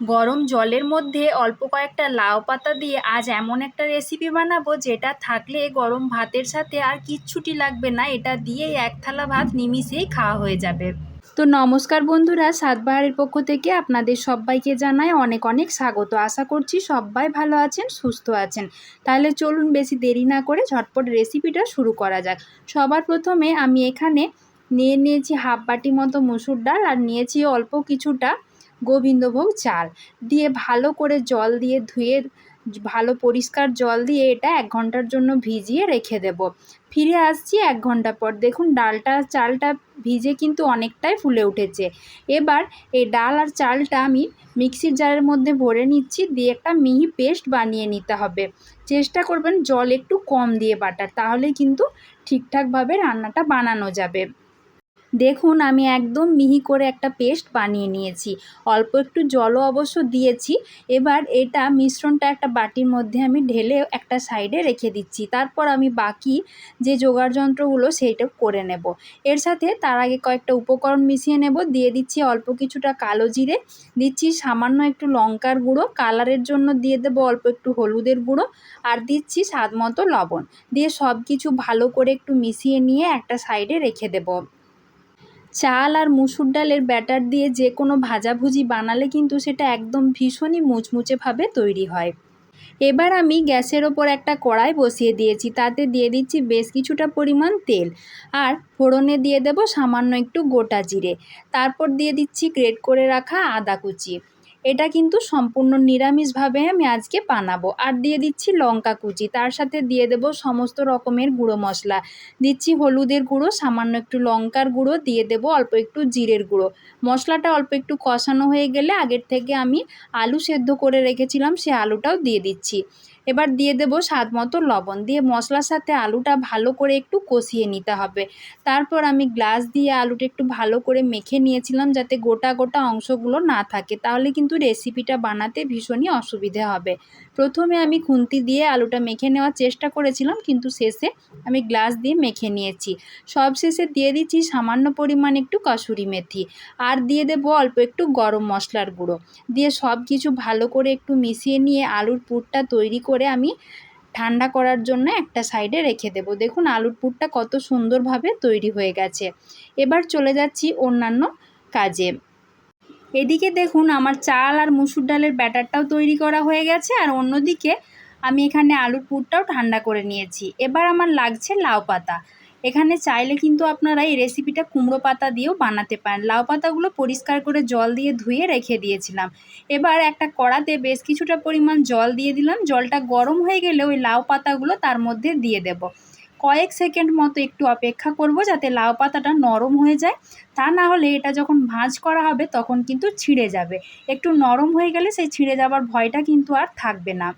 গরম জলের মধ্যে অল্প কয়েকটা লাউ পাতা দিয়ে আজ এমন একটা রেসিপি বানাবো যেটা থাকলে গরম ভাতের সাথে আর কিচ্ছুটি লাগবে না। এটা দিয়েই এক থালা ভাত নিমিষেই খাওয়া হয়ে যাবে। তো নমস্কার বন্ধুরা সাতবাহারের পক্ষ থেকে আপনাদের সবাইকে জানাই অনেক অনেক স্বাগত। আশা করছি সবাই ভালো আছেন, সুস্থ আছেন। তাহলে চলুন বেশি দেরি না করে ঝটপট রেসিপিটা শুরু করা যাক। সবার প্রথমে আমি এখানে নিয়ে নিয়েছি হাফ বাটি মতো মুসুর ডাল আর নিয়েছি অল্প কিছুটা গোবিন্দভোগ চাল। দিয়ে ভালো করে জল দিয়ে ধুয়ে, ভালো পরিষ্কার জল দিয়ে এটা এক ঘণ্টার জন্য ভিজিয়ে রেখে দেব। ফিরে আসছি এক ঘণ্টা পর। দেখুন, ডালটা, চালটা ভিজে কিন্তু অনেকটাই ফুলে উঠেছে। এবার এই ডাল আর চালটা আমি মিক্সির জারের মধ্যে ভরে নিচ্ছি। দিয়ে একটা মিহি পেস্ট বানিয়ে নিতে হবে। চেষ্টা করবেন জল একটু কম দিয়ে বাটার, তাহলে কিন্তু ঠিকঠাকভাবে রান্নাটা বানানো যাবে। দেখুন, আমি একদম মিহি করে একটা পেস্ট বানিয়ে নিয়েছি। অল্প একটু জলও অবশ্য দিয়েছি। এবার এটা মিশ্রণটা একটা বাটির মধ্যে আমি ঢেলে একটা সাইডে রেখে দিচ্ছি। তারপর আমি বাকি যে জোগাড় যন্ত্রগুলো সেইটা করে নেব। এর সাথে তার আগে কয়েকটা উপকরণ মিশিয়ে নেব। দিয়ে দিচ্ছি অল্প কিছুটা কালো জিরে। দিচ্ছি সামান্য একটু লঙ্কার গুঁড়ো। কালারের জন্য দিয়ে দেবো অল্প একটু হলুদের গুঁড়ো। আর দিচ্ছি স্বাদ মতো লবণ। দিয়ে সব কিছু ভালো করে একটু মিশিয়ে নিয়ে একটা সাইডে রেখে দেবো। চাল আর মুসুর ডালের ব্যাটার দিয়ে যে কোনো ভাজাভুজি বানালে কিন্তু সেটা একদম ভীষণই মুচমুচেভাবে তৈরি হয়। এবার আমি গ্যাসের ওপর একটা কড়াই বসিয়ে দিয়েছি, তাতে দিয়ে দিচ্ছি বেশ কিছুটা পরিমাণ তেল। আর ফোড়নে দিয়ে দেব সামান্য একটু গোটা জিরে। তারপর দিয়ে দিচ্ছি গ্রেট করে রাখা আদা কুচি। এটা কিন্তু সম্পূর্ণ নিরামিষভাবে আমি আজকে বানাবো। আর দিয়ে দিচ্ছি লঙ্কা কুচি, তার সাথে দিয়ে দেব সমস্ত রকমের গুঁড়ো মশলা। দিচ্ছি হলুদের গুঁড়ো, সামান্য একটু লঙ্কার গুঁড়ো, দিয়ে দেব অল্প একটু জিরের গুঁড়ো। মশলাটা অল্প একটু কষানো হয়ে গেলে আগের থেকে আমি আলু সেদ্ধ করে রেখেছিলাম, সে আলুটাও দিয়ে দিচ্ছি। এবার দিয়ে দেব স্বাদ মতো লবণ। দিয়ে মশলার সাথে আলুটা ভালো করে একটু কষিয়ে নিতে হবে। তারপর আমি গ্লাস দিয়ে আলুটা একটু ভালো করে মেখে নিয়েছিলাম যাতে গোটা গোটা অংশগুলো না থাকে। তাহলে কিন্তু রেসিপিটা বানাতে ভীষণই অসুবিধে হবে। প্রথমে আমি খুন্তি দিয়ে আলুটা মেখে নেওয়ার চেষ্টা করেছিলাম, কিন্তু শেষে আমি গ্লাস দিয়ে মেখে নিয়েছি। সব শেষে দিয়ে দিচ্ছি সামান্য পরিমাণ একটু কসুরি মেথি। আর দিয়ে দেবো অল্প একটু গরম মশলার গুঁড়ো। দিয়ে সব কিছু ভালো করে একটু মিশিয়ে নিয়ে আলুর পুরটা তৈরি করে আমি ঠান্ডা করার জন্য একটা সাইডে রেখে দেব। দেখুন আলুর পুরটা কত সুন্দরভাবে তৈরি হয়ে গেছে। এবার চলে যাচ্ছি অন্যান্য কাজে। এদিকে দেখুন আমার চাল আর মুসুর ডালের ব্যাটারটাও তৈরি করা হয়ে গেছে আর অন্যদিকে আমি এখানে আলুর পুরটাও ঠান্ডা করে নিয়েছি। এবার আমার লাগছে লাউ পাতা। এখানে চাইলে কিন্তু আপনারা এই রেসিপিটা কুমড়ো পাতা দিয়েও বানাতে পারেন। লাউ পাতাগুলো পরিষ্কার করে জল দিয়ে ধুয়ে রেখে দিয়েছিলাম। এবার একটা কড়াতে বেশ কিছুটা পরিমাণ জল দিয়ে দিলাম। জলটা গরম হয়ে গেলে ওই লাউ পাতাগুলো তার মধ্যে দিয়ে দেব। কয়েক সেকেন্ড মতো একটু অপেক্ষা করব যাতে লাউ পাতাটা নরম হয়ে যায়। তা না হলে এটা যখন ভাঁজ করা হবে তখন কিন্তু ছিঁড়ে যাবে। একটু নরম হয়ে গেলে সেই ছিঁড়ে যাবার ভয়টা কিন্তু আর থাকবে না।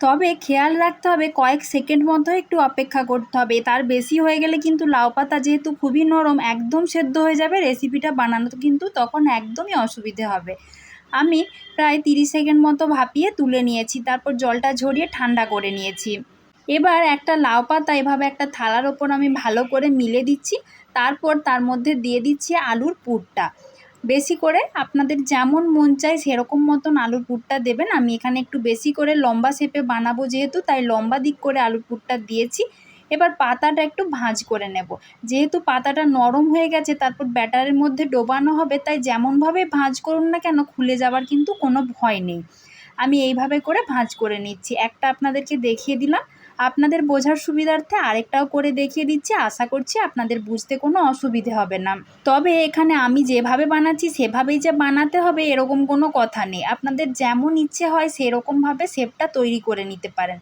তবে খেয়াল রাখতে হবে, কয়েক সেকেন্ড মতো একটু অপেক্ষা করতে হবে। তার বেশি হয়ে গেলে কিন্তু লাউ পাতা যেহেতু খুবই নরম, একদম সেদ্ধ হয়ে যাবে রেসিপিটা বানানো কিন্তু তখন একদমই অসুবিধে হবে। আমি প্রায় তিরিশ সেকেন্ড মতো ভাপিয়ে তুলে নিয়েছি, তারপর জলটা ঝরিয়ে ঠান্ডা করে নিয়েছি। এবার একটা লাউ পাতা, এভাবে একটা থালার ওপর আমি ভালো করে মিলে দিচ্ছি, তারপর তার মধ্যে দিয়ে দিচ্ছি আলুর পুরটা। বেশি করে আপনাদের যেমন মন চায় সেরকম মতন আলুর পুরটা দেবেন। আমি এখানে একটু বেশি করে লম্বা শেপে বানাবো যেহেতু, তাই লম্বা দিক করে আলুর পুরটা দিয়েছি। এবার পাতাটা একটু ভাঁজ করে নেব। যেহেতু পাতাটা নরম হয়ে গেছে, তারপর ব্যাটারের মধ্যে ডোবানো হবে, তাই যেমনভাবে ভাঁজ করুন না কেন, খুলে যাবার কিন্তু কোনো ভয় নেই। আমি এইভাবে করে ভাঁজ করে নিচ্ছি। একটা আপনাদেরকে দেখিয়ে দিলাম। আপনাদের বোঝার সুবিধার্থে আরেকটাও করে দেখিয়ে দিচ্ছি। আশা করছি আপনাদের বুঝতে কোনো অসুবিধে হবে না। তবে এখানে আমি যেভাবে বানাচ্ছি, সেভাবেই যে বানাতে হবে এরকম কোনো কথা নেই। আপনাদের যেমন ইচ্ছে হয় সেরকমভাবে শেপটা তৈরি করে নিতে পারেন।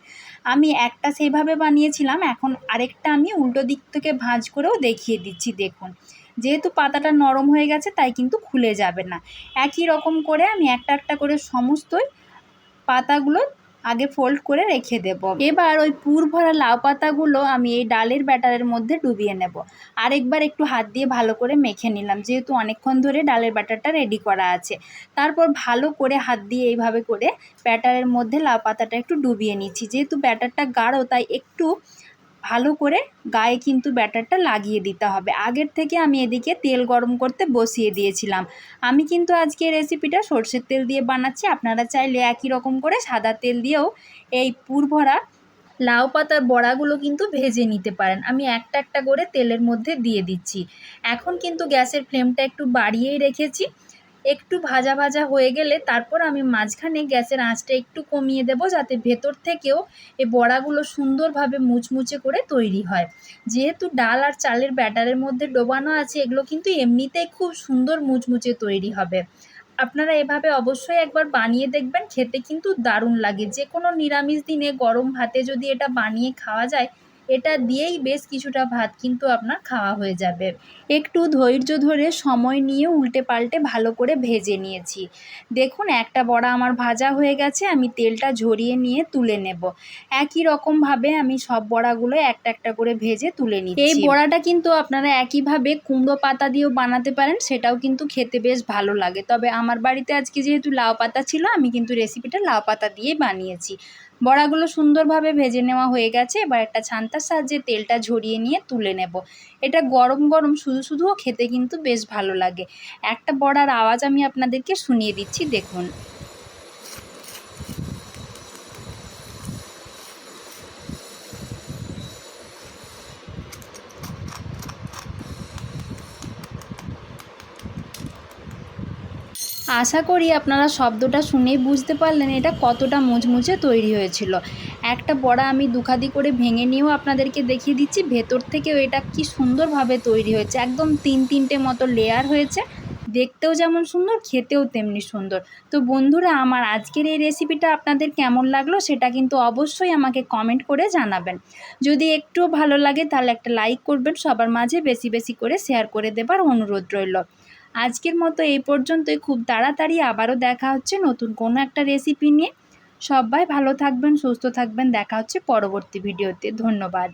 আমি একটা সেইভাবে বানিয়েছিলাম, এখন আরেকটা আমি উল্টো দিক থেকে ভাঁজ করেও দেখিয়ে দিচ্ছি, দেখুন। যেহেতু পাতাটা নরম হয়ে গেছে, তাই কিন্তু খুলে যাবে না। একই রকম করে আমি একটা একটা করে সমস্তই পাতাগুলো আগে ফোল্ড করে রেখে দেব। এবার ওই পুর ভরা লাউ পাতাগুলো আমি এই ডালের ব্যাটারের মধ্যে ডুবিয়ে নেব। আরেকবার একটু হাত দিয়ে ভালো করে মেখে নিলাম, যেহেতু অনেকক্ষণ ধরে ডালের ব্যাটারটা রেডি করা আছে। তারপর ভালো করে হাত দিয়ে এইভাবে করে ব্যাটারের মধ্যে লাউ পাতাটা একটু ডুবিয়ে নিচ্ছি, যেহেতু ব্যাটারটা গাঢ়, তাই একটু ভালো করে গায়ে কিন্তু ব্যাটারটা লাগিয়ে দিতে হবে। আগের থেকে আমি এদিকে তেল গরম করতে বসিয়ে দিয়েছিলাম। আমি কিন্তু আজকে রেসিপিটা সর্ষের তেল দিয়ে বানাচ্ছি। আপনারা চাইলে একই রকম করে সাদা তেল দিয়েও এই পুর ভরা লাউ পাতার বড়াগুলো কিন্তু ভেজে নিতে পারেন। আমি একটা একটা করে তেলের মধ্যে দিয়ে দিচ্ছি। এখন কিন্তু গ্যাসের ফ্লেমটা একটু বাড়িয়েই রেখেছি। একটু ভাজা ভাজা হয়ে গেলে তারপর আমি মাঝখানে গ্যাসের আঁচটা একটু কমিয়ে দেব যাতে ভেতর থেকেও এই বড়াগুলো সুন্দরভাবে মুচমুচে করে তৈরি হয়। যেহেতু ডাল আর চালের ব্যাটারের মধ্যে ডোবানো আছে, এগুলো কিন্তু এমনিতেই খুব সুন্দর মুচমুচে তৈরি হবে। আপনারা এভাবে অবশ্যই একবার বানিয়ে দেখবেন, খেতে কিন্তু দারুণ লাগে। যে কোনো নিরামিষ দিনে গরম ভাতে যদি এটা বানিয়ে খাওয়া যায় এটা দিয়েই বেশ কিছুটা ভাত কিন্তু আপনার খাওয়া হয়ে যাবে। একটু ধৈর্য ধরে সময় নিয়ে উল্টে পাল্টে ভালো করে ভেজে নিয়েছি। দেখুন, একটা বড়া আমার ভাজা হয়ে গেছে, আমি তেলটা ঝরিয়ে নিয়ে তুলে নেব। একই রকমভাবে আমি সব বড়াগুলো একটা একটা করে ভেজে তুলে নিই এই বড়াটা কিন্তু আপনারা একইভাবে কুমড়ো পাতা দিয়েও বানাতে পারেন, সেটাও কিন্তু খেতে বেশ ভালো লাগে। তবে আমার বাড়িতে আজকে যেহেতু লাউ পাতা ছিল, আমি কিন্তু রেসিপিটা লাউ পাতা দিয়েই বানিয়েছি। বড়াগুলো সুন্দরভাবে ভেজে নেওয়া হয়ে গেছে। এবার একটা ছান্তার সাহায্যে তেলটা ঝরিয়ে নিয়ে তুলে নেব। এটা গরম গরম শুধু শুধুও খেতে কিন্তু বেশ ভালো লাগে। একটা বড়ার আওয়াজ আমি আপনাদেরকে শুনিয়ে দিচ্ছি, দেখুন। আশা করি আপনারা শব্দটা শুনেই বুঝতে পারলেন এটা কতটা মুচমুচে তৈরি হয়েছিল। একটা বড়া আমি দুখাদি করে ভেঙে নিয়েও আপনাদেরকে দেখিয়ে দিচ্ছি, ভেতর থেকেও এটা কি সুন্দরভাবে তৈরি হয়েছে। একদম তিন তিনটে মতো লেয়ার হয়েছে। দেখতেও যেমন সুন্দর, খেতেও তেমনি সুন্দর। তো বন্ধুরা, আমার আজকের এই রেসিপিটা আপনাদের কেমন লাগল সেটা কিন্তু অবশ্যই আমাকে কমেন্ট করে জানাবেন। যদি একটুও ভালো লাগে তাহলে একটা লাইক করবেন, সবার মাঝে বেশি বেশি করে শেয়ার করে দেবার অনুরোধ রইল। আজকের মতো এই পর্যন্তই। খুব তাড়াতাড়ি আবারও দেখা হচ্ছে নতুন কোনো একটা রেসিপি নিয়ে। সবাই ভালো থাকবেন, সুস্থ থাকবেন। দেখা হচ্ছে পরবর্তী ভিডিওতে ধন্যবাদ।